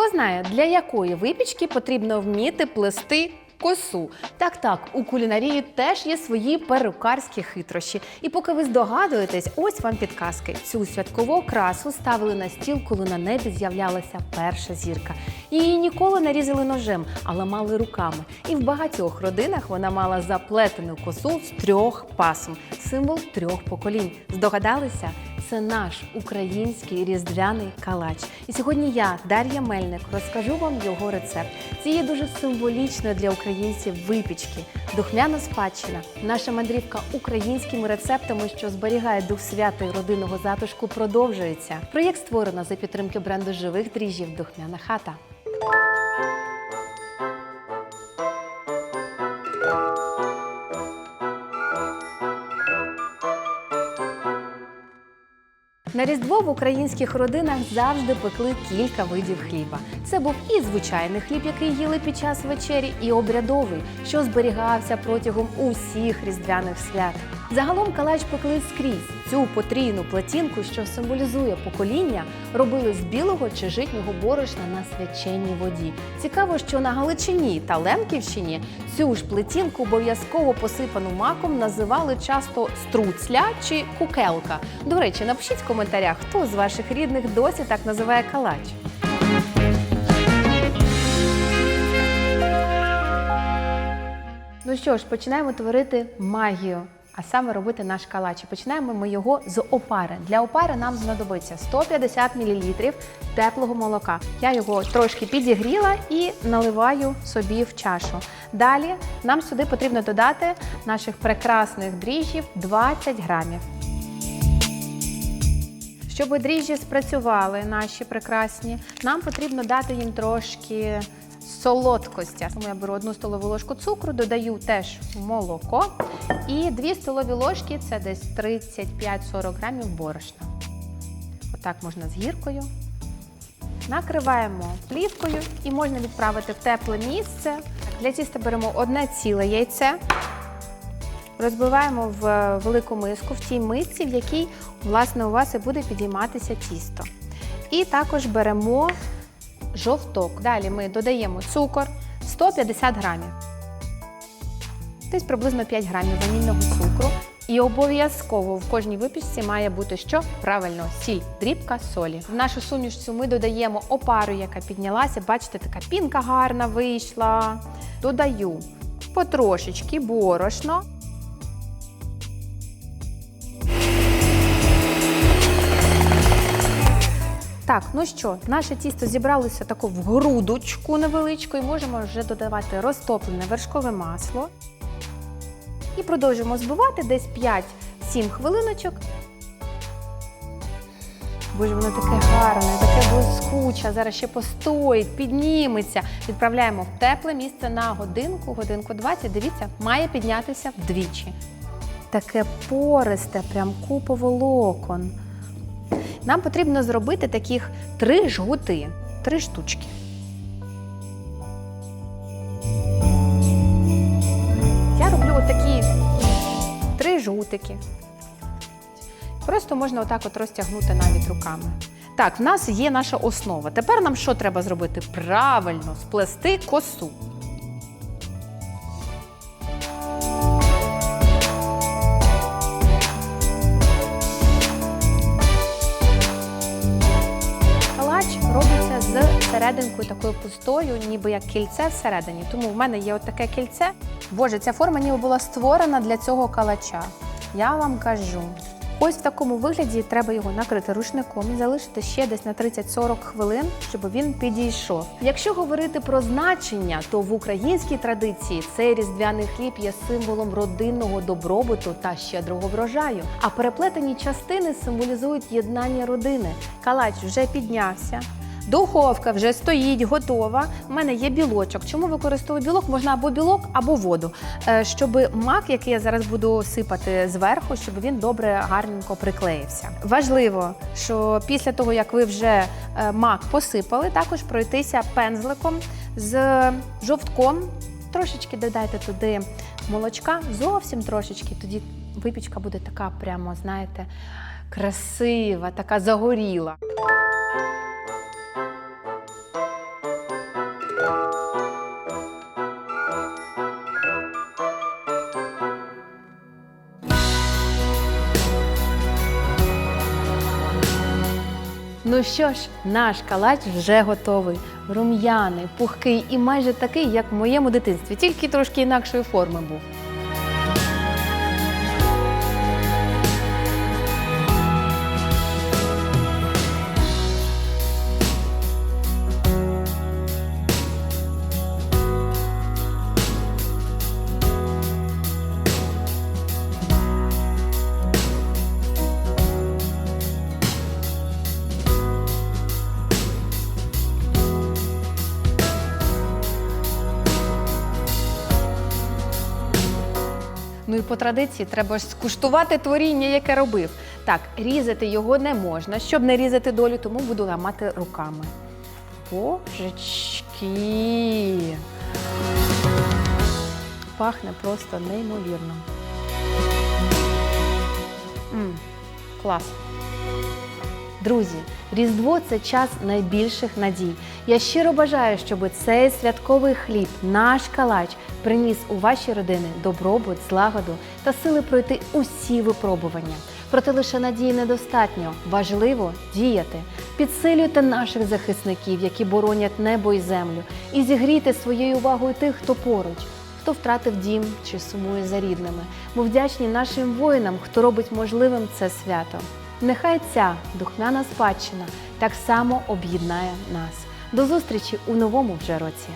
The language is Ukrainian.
Хто знає, для якої випічки потрібно вміти плести косу? Так, так, у кулінарії теж є свої перукарські хитрощі. І поки ви здогадуєтесь, ось вам підказки. Цю святкову красу ставили на стіл, коли на небі з'являлася перша зірка. Її ніколи не різали ножем, а ламали руками. І в багатьох родинах вона мала заплетену косу з трьох пасом, символ трьох поколінь. Здогадалися? Це наш український різдвяний калач. І сьогодні я, Дар'я Мельник, розкажу вам його рецепт. Цієї дуже символічної для українців випічки, духмяна спадщина, наша мандрівка українськими рецептами, що зберігає дух свята і родинного затишку, продовжується. Проєкт створено за підтримки бренду живих дріжджів Духмяна хата. На Різдво в українських родинах завжди пекли кілька видів хліба. Це був і звичайний хліб, який їли під час вечері, і обрядовий, що зберігався протягом усіх різдвяних свят. Загалом калач пекли скрізь. Цю потрійну платінку, що символізує покоління, робили з білого чи житнього борошна на свяченній воді. Цікаво, що на Галичині та Лемківщині цю ж плетінку обов'язково посипану маком називали часто струцля чи кукелка. До речі, напишіть в коментарях, хто з ваших рідних досі так називає калач. Ну що ж, починаємо творити магію, а саме робити наш калач. Починаємо ми його з опари. Для опари нам знадобиться 150 мл теплого молока. Я його трошки підігріла і наливаю собі в чашу. Далі нам сюди потрібно додати наших прекрасних дріжджів 20 грамів. Щоб дріжджі спрацювали наші прекрасні, нам потрібно дати їм трошки солодкості. Тому я беру одну столову ложку цукру, додаю теж молоко і 2 столові ложки це десь 35-40 грамів борошна. Отак можна з гіркою. Накриваємо плівкою і можна відправити в тепле місце. Для тіста беремо одне ціле яйце. Розбиваємо в велику миску, в тій мисці, в якій власне у вас і буде підійматися тісто. І також беремо жовток. Далі ми додаємо цукор 150 грамів. Десь приблизно 5 грамів ванільного цукру. І обов'язково в кожній випічці має бути що? Правильно, сіль, дрібка солі. В нашу суміш цю ми додаємо опару, яка піднялася. Бачите, така пінка гарна вийшла. Додаю потрошечки борошно. Так, ну що, наше тісто зібралося таку в грудочку невеличку і можемо вже додавати розтоплене вершкове масло. І продовжуємо збивати десь 5-7 хвилиночок. Боже, воно таке гарне, таке блискуче. Зараз ще постоїть, підніметься. Відправляємо в тепле місце на годинку, годинку 20. Дивіться, має піднятися вдвічі. Таке пористе, прям купа волокон. Нам потрібно зробити таких три жгути, три штучки. Я роблю отакі три жгутики. Просто можна отак от розтягнути навіть руками. Так, в нас є наша основа. Тепер нам що треба зробити? Правильно, сплести косу. Серединкою такою пустою, ніби як кільце всередині. Тому в мене є от таке кільце. Боже, ця форма ніби була створена для цього калача. Я вам кажу. Ось в такому вигляді треба його накрити рушником і залишити ще десь на 30-40 хвилин, щоб він підійшов. Якщо говорити про значення, то в українській традиції цей різдвяний хліб є символом родинного добробуту та щедрого врожаю. А переплетені частини символізують єднання родини. Калач вже піднявся. Духовка вже стоїть, готова. У мене є білочок. Чому використовую білок? Можна або білок, або воду. Е, Щоб мак, який я зараз буду сипати зверху, щоб він добре гарненько приклеївся. Важливо, що після того, як ви вже е, мак посипали, також пройтися пензликом з жовтком. Трошечки додайте туди молочка, зовсім трошечки. Тоді випічка буде така, прямо, знаєте, красива, така загоріла. Ну що ж, наш калач вже готовий. Рум'яний, пухкий і майже такий, як в моєму дитинстві, тільки трошки інакшої форми був. І по традиції треба ж скуштувати творіння, яке робив. Так, різати його не можна, щоб не різати долю, тому буду ламати руками. Божечки. Пахне просто неймовірно. м клас. Друзі, Різдво це час найбільших надій. Я щиро бажаю, щоб цей святковий хліб, наш калач, приніс у ваші родини добробут, злагоду та сили пройти усі випробування. Проте лише надії недостатньо. Важливо діяти. Підсилюйте наших захисників, які боронять небо і землю, і зігрійте своєю увагою тих, хто поруч, хто втратив дім чи сумує за рідними. Ми вдячні нашим воїнам, хто робить можливим це свято. Нехай ця духмяна спадщина так само об'єднає нас. До зустрічі у новому вже році.